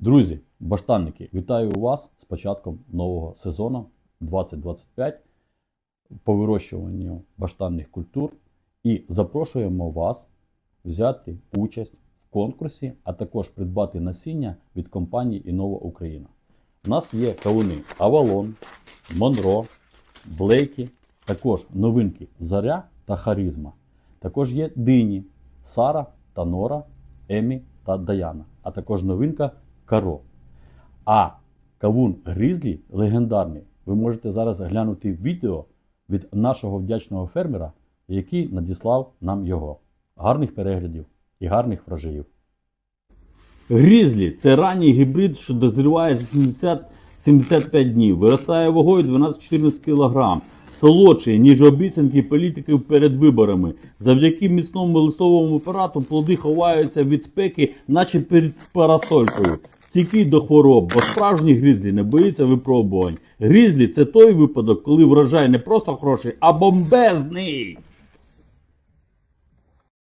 Друзі, баштанники, вітаю вас з початком нового сезону 2025 по вирощуванню баштанних культур і запрошуємо вас взяти участь в конкурсі, а також придбати насіння від компанії Інова Україна. У нас є кавуни Авалон, Монро, Блейкі, також новинки Заря та Харизма. Також є дині Сара та Нора, Емі та Даяна, а також новинка Каро. А кавун Грізлі легендарний. Ви можете зараз глянути відео від нашого вдячного фермера, який надіслав нам його. Гарних переглядів і гарних врожаїв. Грізлі це ранній гібрид, що дозріває за 70-75 днів. Виростає вагою 12-14 кг. Солодший, ніж обіцянки політиків перед виборами. Завдяки міцному листовому апарату плоди ховаються від спеки, наче перед парасолькою. Стійкий до хвороб, бо справжній грізлі не боїться випробувань. Грізлі це той випадок, коли врожай не просто хороший, а бомбезний.